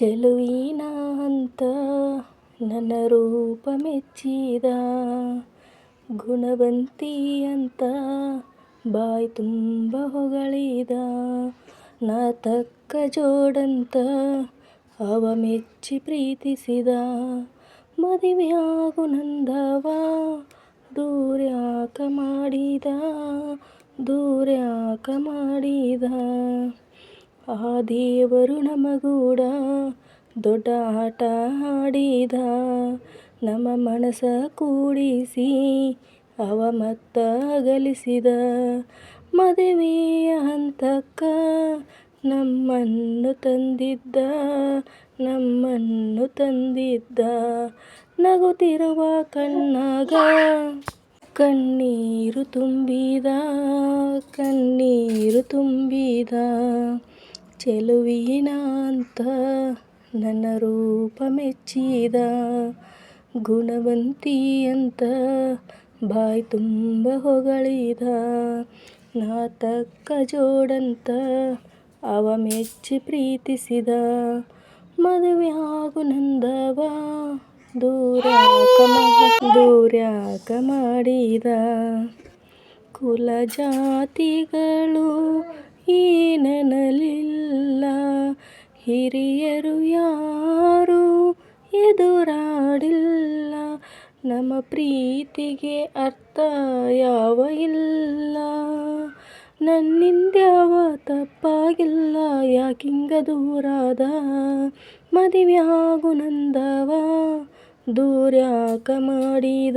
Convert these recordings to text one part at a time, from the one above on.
ಚೆಲುವಿನ ಅಂತ ನನ್ನ ರೂಪ ಮೆಚ್ಚಿದ ಗುಣವಂತಿ ಅಂತ ಬಾಯಿ ತುಂಬ ಹೊಗಳಿದ ನಾ ತಕ್ಕ ಜೋಡಂತ ಅವ ಮೆಚ್ಚಿ ಪ್ರೀತಿಸಿದ ಮದುವೆಯಾಗು ನಂದವ ದೂರ್ಯಾಕ ಮಾಡಿದ ದೂರ್ಯಾಕ ಮಾಡಿದ ಆ ದೇವರು ನಮಗೂಡ ದೊಡ್ಡ ಆಟ ಆಡಿದ. ನಮ್ಮ ಮನಸ ಕೂಡಿಸಿ ಅವ ಮತ್ತ ಅಗಲಿಸಿದ ಮದುವೆಯ ಹಂತಕ್ಕ ನಮ್ಮನ್ನು ತಂದಿದ್ದ ನಮ್ಮನ್ನು ತಂದಿದ್ದ. ನಗುತ್ತಿರುವ ಕಣ್ಣಾಗ ಕಣ್ಣೀರು ತುಂಬಿದ ಕಣ್ಣೀರು ತುಂಬಿದ. ಚೆಲುವಿನ ಅಂತ ನನ್ನ ರೂಪ ಮೆಚ್ಚಿದ ಗುಣವಂತಿ ಅಂತ ಬಾಯಿ ತುಂಬ ಹೊಗಳಿದ ನಾ ತಕ್ಕ ಜೋಡಂತ ಅವ ಮೆಚ್ಚಿ ಪ್ರೀತಿಸಿದ ಮದುವೆ ಹಾಗು ನಂದವ ದೂರ್ಯಾಕ ದೂರ್ಯಾಕ ಮಾಡಿದ ಕುಲ ಜಾತಿಗಳು ಏನನಲಿಲ್ಲ ಹಿರಿಯರು ಯಾರು ಎದುರಾಡಿಲ್ಲ. ನಮ್ಮ ಪ್ರೀತಿಗೆ ಅರ್ಥ ಯಾವ ಇಲ್ಲ. ನನ್ನಿಂದ್ಯಾವ ತಪ್ಪಾಗಿಲ್ಲ. ಯಾಕಿಂಗ ದೂರಾದ? ಮದುವೆಯಾಗು ನಂದವ? ದೂರ್ಯಾಕ ಮಾಡಿದ?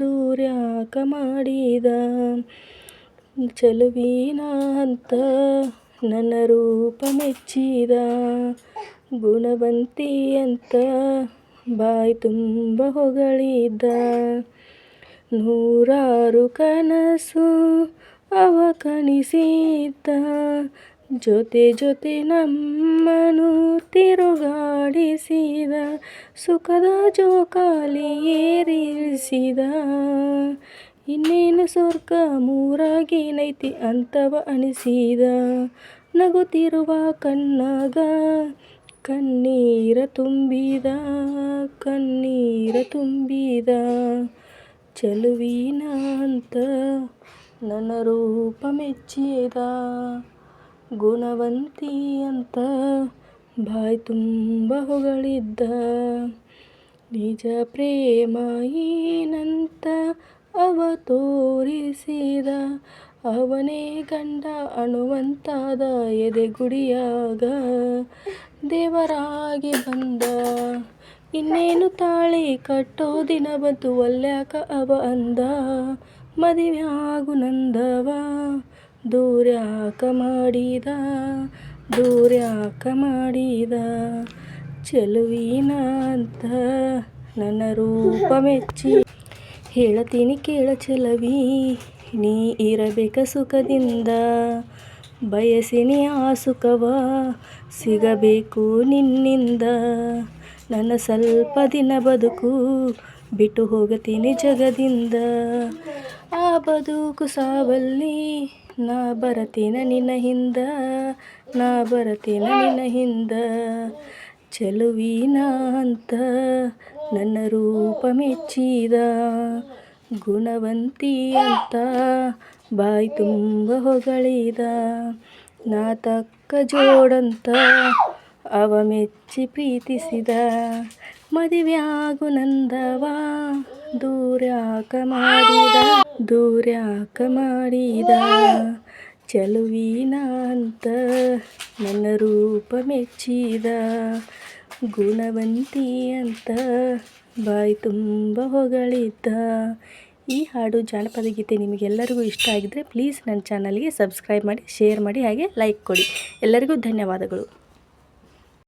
ದೂರ್ಯಾಕ ಮಾಡಿದ? ಚೆಲುವಿನ ಅಂತ ನನ್ನ ರೂಪ ಮೆಚ್ಚಿದ ಗುಣವಂತಿ ಅಂತ ಬಾಯಿ ತುಂಬ ಹೊಗಳಿದ. ನೂರಾರು ಕನಸು ಅವ ಕಣಿಸಿದ್ದ ಜೊತೆ ಜೊತೆ ನಮ್ಮನು ತಿರುಗಾಡಿಸಿದ. ಸುಖದ ಜೋಕಾಲಿ ಏರಿಸಿದ. ಇನ್ನೇನು ಸ್ವರ್ಗ ಮೂರಾಗೇನೈತಿ ಅಂತವ ಅನಿಸಿದ. ನಗುತ್ತಿರುವ ಕಣ್ಣಾಗ ಕಣ್ಣೀರ ತುಂಬಿದ ಕಣ್ಣೀರ ತುಂಬಿದ. ಚೆಲುವಿನ ಅಂತ ನನ್ನ ರೂಪ ಮೆಚ್ಚಿದ ಗುಣವಂತಿ ಅಂತ ಬಾಯಿ ತುಂಬ ಹೊಗಳಿದ್ದ. ನಿಜ ಪ್ರೇಮ ಏನಂತ ಅವ ತೋರಿಸಿದ ಅವನೇ ಗಂಡ ಅಣುವಂತಾದ ಎದೆಗುಡಿಯಾಗ. ದೇವರಾಗಿ ಬಂದ ಇನ್ನೇನು ತಾಳಿ ಕಟ್ಟೋ ದಿನ ಬಂತು ಒಲ್ಯಾಕ ಅವ ಅಂದ. ಮದುವೆಯಾಗು ನಂದವ, ದೂರ್ಯಾಕ ಮಾಡಿದ ದೂರ್ಯಾಕ ಮಾಡಿದ. ಚೆಲುವಿನ ಅಂತ ನನ್ನ ರೂಪ ಮೆಚ್ಚಿ ಹೇಳತೀನಿ ಕೇಳ ಚಲವಿ. ನೀ ಇರಬೇಕ ಸುಖದಿಂದ ಬಯಸಿನಿ ಆ ಸುಖವ ಸಿಗಬೇಕು ನಿನ್ನಿಂದ. ನನ್ನ ಸ್ವಲ್ಪ ದಿನ ಬದುಕು ಬಿಟ್ಟು ಹೋಗತೀನಿ ಜಗದಿಂದ. ಆ ಬದುಕು ಸಾವಲ್ಲಿ ನಾ ಬರತೀನ ನಿನ್ನ ಹಿಂದ, ನಾ ಬರತೀನ ನಿನ್ನ ಹಿಂದ. ಚೆಲುವಿನ ಅಂತ ನನ್ನ ರೂಪ ಮೆಚ್ಚಿದ ಗುಣವಂತಿ ಅಂತ ಬಾಯಿ ತುಂಬ ಹೊಗಳಿದ. ನಾ ತಕ್ಕ ಜೋಡಂತ ಅವ ಮೆಚ್ಚಿ ಪ್ರೀತಿಸಿದ. ಮದುವೆಯಾಗು ನಂದವ, ದೂರ್ಯಾಕ ಮಾಡಿದ ದೂರ್ಯಾಕ ಮಾಡಿದ. ಚೆಲುವಿನ ಅಂತ ನನ್ನ ರೂಪ ಮೆಚ್ಚಿದ ಗುಣವಂತಿ ಅಂತ ಬಾಯಿ ತುಂಬ ಹೊಗಳಿದ್ದ ಈ ಹಾಡು ಜಾನಪದ ಗೀತೆ ನಿಮಗೆಲ್ಲರಿಗೂ ಇಷ್ಟ ಆಗಿದ್ದರೆ ಪ್ಲೀಸ್ ನನ್ನ ಚಾನಲ್ಗೆ ಸಬ್ಸ್ಕ್ರೈಬ್ ಮಾಡಿ ಶೇರ್ ಮಾಡಿ, ಹಾಗೆ ಲೈಕ್ ಕೊಡಿ. ಎಲ್ಲರಿಗೂ ಧನ್ಯವಾದಗಳು.